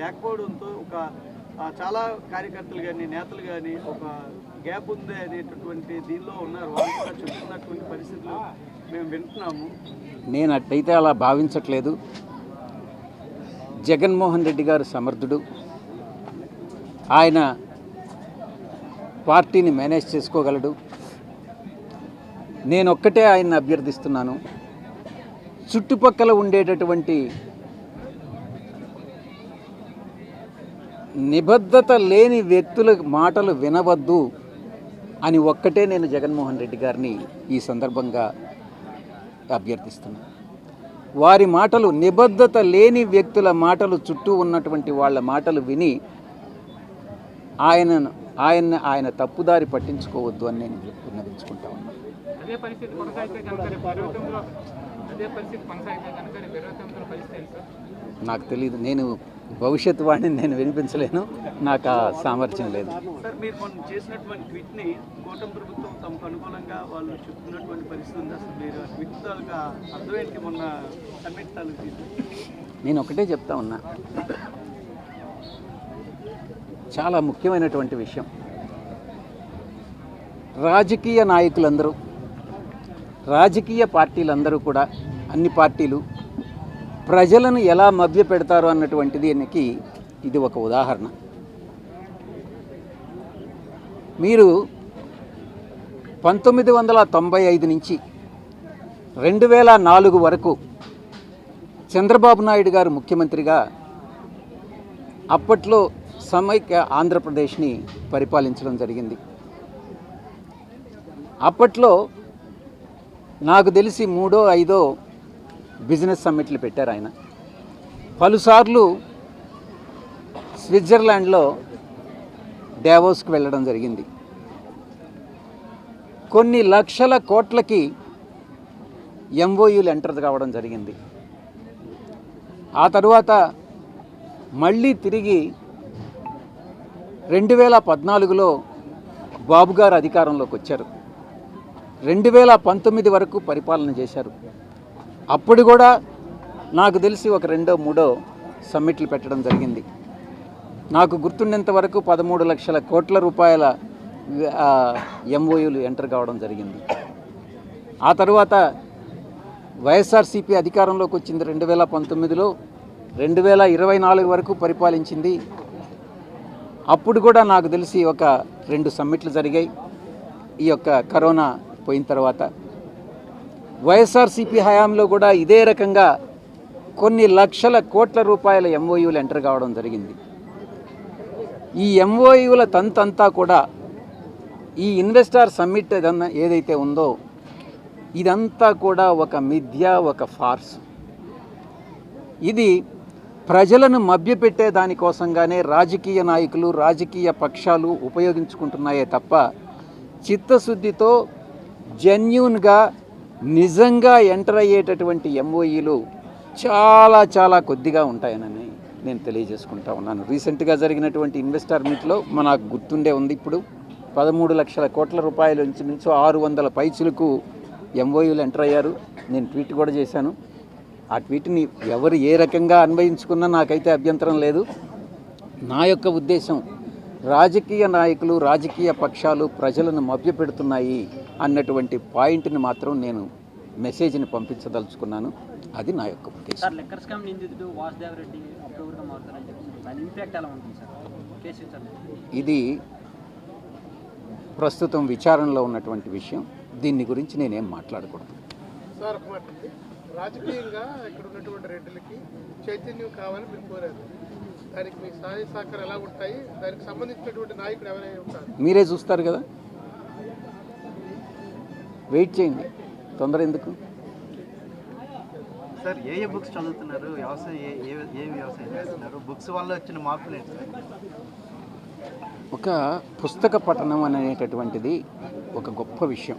లేకపోవడంతో ఒక చాలా కార్యకర్తలు కానీ నేతలు కానీ ఒక గ్యాప్ ఉంది అనేటటువంటి దీనిలో ఉన్నారు. వాళ్ళు కూడా చెప్తున్నటువంటి పరిస్థితులు మేము వింటున్నాము. నేను అట్టయితే అలా భావించట్లేదు. జగన్మోహన్ రెడ్డి గారు సమర్థుడు. ఆయన పార్టీని మేనేజ్ చేసుకోగలడు. నేను ఒక్కటే ఆయన్ని అభ్యర్థిస్తున్నాను. చుట్టుపక్కల ఉండేటటువంటి నిబద్ధత లేని వ్యక్తుల మాటలు వినవద్దు అని ఒక్కటే నేను జగన్మోహన్ రెడ్డి గారిని ఈ సందర్భంగా అభ్యర్థిస్తున్నాను వారి మాటలు నిబద్ధత లేని వ్యక్తుల మాటలు చుట్టూ ఉన్నటువంటి వాళ్ళ మాటలు విని ఆయనను ఆయన ఆయన తప్పుదారి పట్టించుకోవద్దు అని నేను విన్నవించుకుంటా ఉన్నాను నాకు తెలియదు నేను భవిష్యత్తు వాడిని నేను వినిపించలేను. నాకు ఆ సామర్థ్యం లేదు. సార్ మీరు మొన్న చేసినటువంటి ట్వీట్ని కూటమి ప్రభుత్వం తమకు అనుకూలంగా వాళ్ళు చెప్తున్నటువంటి పరిస్థితి ఉంది. అసలు మీరు ఆ ట్వీట్ తాలూకా అర్థం ఏంటి మొన్న సమ్మిట్ తాలూకు తీసి నేను ఒకటే చెప్తా ఉన్నా. చాలా ముఖ్యమైనటువంటి విషయం. రాజకీయ నాయకులందరూ రాజకీయ పార్టీలందరూ కూడా అన్ని పార్టీలు ప్రజలను ఎలా మభ్య పెడతారు అన్నటువంటిది దీనికి ఇది ఒక ఉదాహరణ. మీరు పంతొమ్మిది వందల తొంభై ఐదు నుంచి రెండు వేల నాలుగు వరకు చంద్రబాబు నాయుడు గారు ముఖ్యమంత్రిగా అప్పట్లో సమైక్య ఆంధ్రప్రదేశ్ని పరిపాలించడం జరిగింది. అప్పట్లో నాకు తెలిసి మూడో ఐదో బిజినెస్ సమ్మిట్లు పెట్టారు ఆయన. పలుసార్లు స్విట్జర్లాండ్లో డావోస్కి వెళ్ళడం జరిగింది. కొన్ని లక్షల కోట్లకి ఎంఓయూలు ఎంటర్ కావడం జరిగింది. ఆ తరువాత మళ్ళీ తిరిగి రెండు వేల పద్నాలుగులో బాబు గారు అధికారంలోకి వచ్చారు. రెండు వేల పంతొమ్మిది వరకు పరిపాలన చేశారు. అప్పుడు కూడా నాకు తెలిసి ఒక రెండో మూడో సమ్మిట్లు పెట్టడం జరిగింది. నాకు గుర్తుండేంత వరకు పదమూడు లక్షల కోట్ల రూపాయల ఎంఓయూలు ఎంటర్ కావడం జరిగింది. ఆ తరువాత వైఎస్ఆర్సీపీ అధికారంలోకి వచ్చింది రెండు వేల పంతొమ్మిదిలో. రెండు వేల ఇరవై నాలుగు వరకు పరిపాలించింది. అప్పుడు కూడా నాకు తెలిసి ఒక రెండు సమ్మిట్లు జరిగాయి. ఈ యొక్క కరోనా పోయిన తర్వాత వైఎస్ఆర్సీపీ హయాంలో కూడా ఇదే రకంగా కొన్ని లక్షల కోట్ల రూపాయల ఎంఓయూలు ఎంటర్ కావడం జరిగింది. ఈ ఎంఓయూల తంతంతా కూడా ఈ ఇన్వెస్టార్ సమ్మిట్ ఏదన్నా ఏదైతే ఉందో ఇదంతా కూడా ఒక మిథ్య ఒక ఫార్స్. ఇది ప్రజలను మభ్యపెట్టే దానికోసంగానే రాజకీయ నాయకులు రాజకీయ పక్షాలు ఉపయోగించుకుంటున్నాయే తప్ప చిత్తశుద్ధితో జెన్యున్గా నిజంగా ఎంటర్ అయ్యేటటువంటి ఎంఓఈలు చాలా చాలా కొద్దిగా ఉంటాయనని నేను తెలియజేసుకుంటా ఉన్నాను. రీసెంట్గా జరిగినటువంటి ఇన్వెస్టర్ మీట్లో మనకు గుర్తుండే ఉంది ఇప్పుడు. పదమూడు లక్షల కోట్ల రూపాయల నుంచి నుంచి ఆరు వందల పైచులకు ఎంఓయూలు ఎంటర్ అయ్యారు. నేను ట్వీట్ కూడా చేశాను. ఆ ట్వీట్ని ఎవరు ఏ రకంగా అన్వయించుకున్నా నాకైతే అభ్యంతరం లేదు. నా యొక్క ఉద్దేశం రాజకీయ నాయకులు రాజకీయ పక్షాలు ప్రజలను మభ్యపెడుతున్నాయి అన్నటువంటి పాయింట్ని మాత్రం నేను మెసేజ్ని పంపించదలుచుకున్నాను. అది నా యొక్క ఉద్దేశం. ఇది ప్రస్తుతం విచారణలో ఉన్నటువంటి విషయం. దీన్ని గురించి నేనేం మాట్లాడకూడదు. సార్. రాజకీయంగా ఇక్కడ ఉన్నటువంటి రెడ్డిలకి చైతన్యం కావాలని మీరు కోరారు. దానికి మీ సహాయ సహకారం ఎలా ఉంటాయి? దానికి సంబంధించినటువంటి నాయకుడు ఎవరైనా ఉంటారు? మీరే చూస్తారు కదా? వెయిట్ చేయండి. తొందర ఎందుకు? సార్ ఏ ఏ బుక్స్ చదువుతున్నారు? వ్యవసాయం ఏ ఏ ఏ వ్యవసాయం చేస్తున్నారు? బుక్స్ వల్ల వచ్చిన మార్పులు ఏంటి సార్? ఒక పుస్తక పఠనం అనేటటువంటిది ఒక గొప్ప విషయం.